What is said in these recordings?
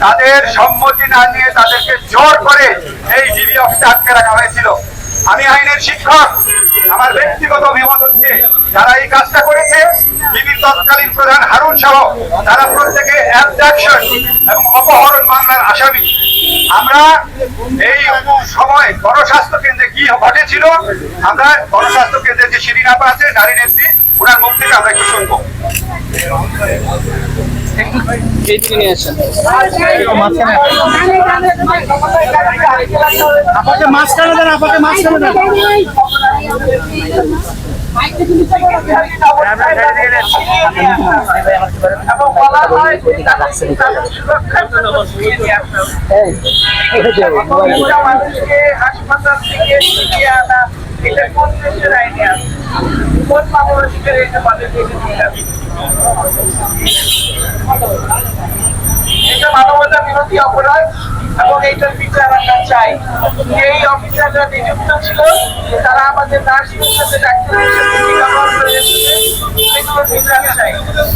তাদের সম্মতি না নিয়ে তাদেরকে জোর করে এই ডিবি অফিসে আটকে রাখা হয়েছিল আমি আইনের শিক্ষক আমার ব্যক্তিগত অভিমত হচ্ছে যারা এই কাজটা করেছে তৎকালীন প্রধান হারুন সহ তারা প্রত্যেকে এবং অপহরণ মামলার আসামি। আমরা এই সময় গণস্বাস্থ্য কেন্দ্রে কি ঘটেছিল? আমরা গণস্বাস্থ্য কেন্দ্রের যে শিরিন আপা আছে নারী নেত্রী ওনার মুখ থেকে আমরা একটু শুনব। মাঝখানে দেন মাঝখানে দেন। হাসপাতাল থেকে আনা এটা কোন দেশের আইনে এটা বিরোধী অপরাধ এবং এইটার বিচার আমরা চাই। এই অফিসাররা নিযুক্ত ছিল, তারা আমাদের নার্সিংয়ের সাথে ডাক্তারের কি ব্যবহার করে এসেছে সেগুলোর বিচার চাই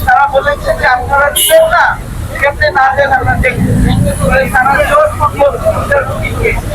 তারা বলেছে যে আপনারা দিবেন না কেমনে না